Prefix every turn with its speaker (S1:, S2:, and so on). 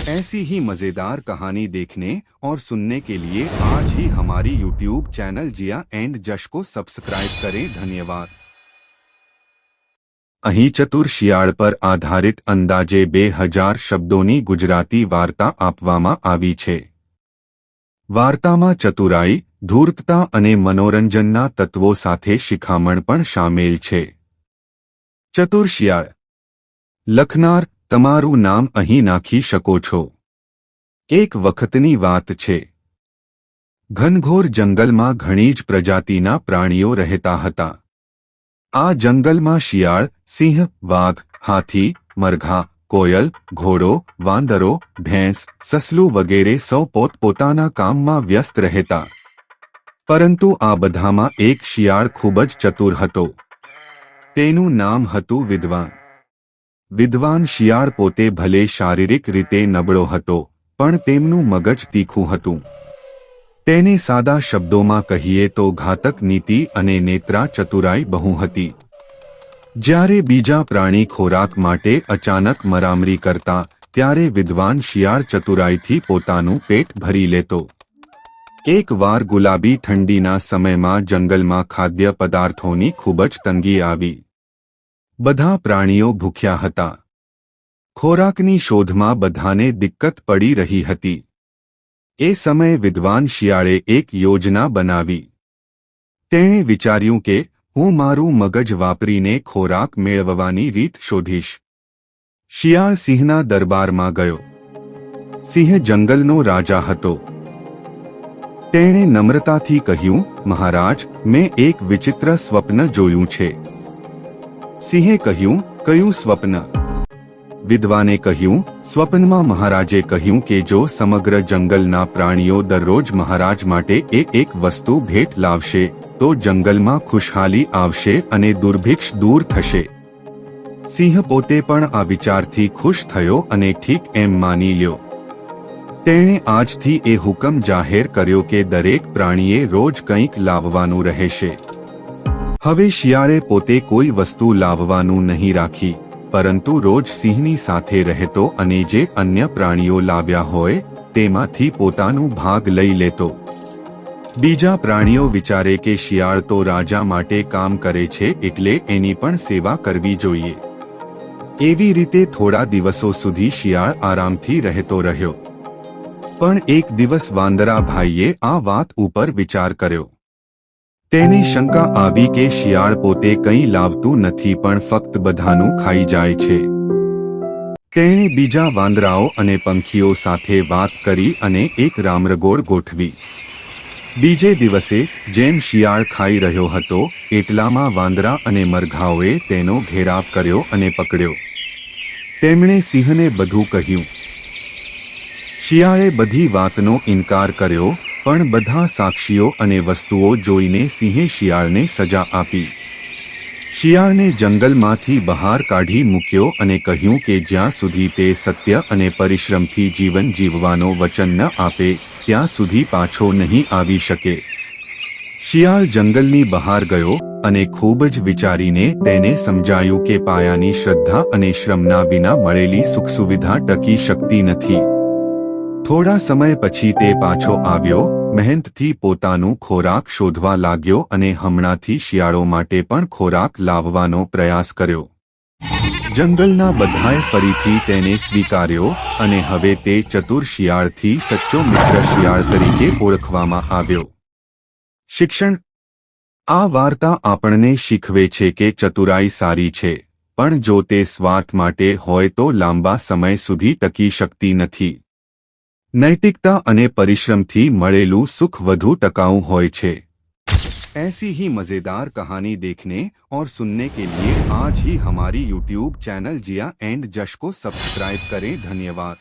S1: ऐसी ही मजेदार कहानी देखने और सुनने के लिए आज ही हमारी यूट्यूब चैनल जिया एंड जश को सब्सक्राइब करें धन्यवाद અહીં ચતુર શિયાળ પર આધારિત અંદાજે બે હજાર શબ્દોની ગુજરાતી વાર્તા આપવામાં આવી છે વાર્તામાં ચતુરાઈ ધૂર્તતા અને મનોરંજનના તત્વો સાથે શિખામણ પણ સામેલ છે ચતુર શિયાળ લખનાર તમારું નામ અહીં નાખી શકો છો. એક વખતની વાત છે. ઘનઘોર જંગલમાં ઘણી જ પ્રજાતિના પ્રાણીઓ રહેતા હતા. આ જંગલમાં શિયાળ, સિંહ, વાઘ, હાથી, મરઘા, કોયલ, ઘોડો, વાંદરો, ભેંસ, સસલું વગેરે સૌ પોતપોતાના કામમાં વ્યસ્ત રહેતા. પરંતુ આ બધામાં એક શિયાળ ખૂબ જ ચતુર હતો. તેનું નામ હતું વિદ્વાન. વિદ્વાન શિયાળ પોતે ભલે શારીરિક રીતે નબળો હતો, પણ તેમનું મગજ તીખું હતું. તેને સાદા શબ્દોમાં કહીએ તો ઘાતક નીતિ અને નેત્રા ચતુરાઈ બહુ હતી. જ્યારે બીજા પ્રાણી ખોરાક માટે અચાનક મરામરી કરતા, ત્યારે વિદ્વાન શિયાળ ચતુરાઈથી પોતાનું પેટ ભરી લેતો. એક વાર ગુલાબી ઠંડીના સમયમાં જંગલમાં ખાદ્ય પદાર્થોની ખૂબ જ તંગી આવી. બધા પ્રાણીઓ ભૂખ્યા હતા. ખોરાકની શોધમાં બધાને દિક્કત પડી રહી હતી. એ સમયે વિદ્વાન શિયાળે એક યોજના બનાવી. તેણે વિચાર્યું કે, હું મારું મગજ વાપરીને ખોરાક મેળવવાની રીત શોધીશ. શિયાળ સિંહના દરબારમાં ગયો. સિંહ જંગલનો રાજા હતો. તેણે નમ્રતાથી કહ્યું, મહારાજ, મેં એક વિચિત્ર સ્વપ્ન જોયું છે. સિંહે કહ્યું, કયું સ્વપ્ન? વિદ્વાને કહ્યું, સ્વપ્નમાં મહારાજે કહ્યું કે જો સમગ્ર જંગલના પ્રાણીઓ દરરોજ મહારાજ માટે એક એક વસ્તુ ભેટ લાવશે, તો જંગલમાં ખુશહાલી આવશે અને દુર્ભિક્ષ દૂર થશે. સિંહ પોતે પણ આ વિચારથી ખુશ થયો અને ઠીક એમ માની લ્યો. તેણે આજથી એ હુકમ જાહેર કર્યો કે દરેક પ્રાણીએ રોજ કંઈક લાવવાનું રહેશે. હવે શિયાળે પોતે કોઈ વસ્તુ લાવવાનું નહીં રાખી, પરંતુ રોજ સિંહની સાથે રહેતો અને જે અન્ય પ્રાણીઓ લાવ્યા હોય, તેમાંથી પોતાનું ભાગ લઈ લેતો. બીજા પ્રાણીઓ વિચારે કે શિયાળ તો રાજા માટે કામ કરે છે એટલે એની પણ સેવા કરવી જોઈએ. એવી રીતે થોડા દિવસો સુધી શિયાળ આરામથી રહેતો રહ્યો. પણ એક દિવસ વાંદરા ભાઈએ આ વાત ઉપર વિચાર કર્યો. તેને શંકા આવી કે શિયાળ પોતે કંઈ લાવતું નથી પણ ફક્ત બધાનું ખાઈ જાય છે. તેણે બીજા વાંદરાઓ અને પંખીઓ સાથે વાત કરી અને એક રામરગોળ ગોઠવી. બીજે દિવસે, જેમ શિયાળ ખાઈ રહ્યો હતો, એટલામાં વાંદરા અને મરઘાઓએ તેનો ઘેરાવ કર્યો અને પકડ્યો. તેમણે સિંહને બધું કહ્યું. શિયાળે બધી વાતનો ઇનકાર કર્યો પણ બધા સાક્ષીઓ અને વસ્તુઓ જોઈને સિંહે શિયાળને સજા આપી. શિયાળને જંગલમાંથી બહાર કાઢી મૂક્યો અને કહ્યું કે જ્યાં સુધી તે સત્ય અને પરિશ્રમથી જીવન જીવવાનો વચન ન આપે, ત્યાં સુધી પાછો નહીં આવી શકે. શિયાળ જંગલની બહાર ગયો અને ખૂબ જ વિચારીને તેને સમજાયું કે પાયાની શ્રદ્ધા અને શ્રમના વિના મળેલી સુખ સુવિધા ટકી શકતી નથી. થોડા સમય પછી તે પાછો આવ્યો મહેનતથી પોતાનું ખોરાક શોધવા લાગ્યો અને હમણાંથી શિયાળો માટે પણ ખોરાક લાવવાનો પ્રયાસ કર્યો. જંગલના બધાએ ફરીથી તેને સ્વીકાર્યો અને હવે તે ચતુર શિયાળથી સચ્ચો મિત્ર શિયાળ તરીકે ઓળખવામાં આવ્યો. શિક્ષણ. આ વાર્તા આપણને શીખવે છે કે ચતુરાઈ સારી છે, પણ જો તે સ્વાર્થ માટે હોય તો લાંબા સમય સુધી ટકી શકતી નથી. नैतिकता અને પરિશ્રમથી મળેલું સુખ વધુ ટકાઉ હોય છે ऐसी ही मजेदार कहानी देखने और सुनने के लिए आज ही हमारी यूट्यूब चैनल जिया एंड जश को सब्सक्राइब करें धन्यवाद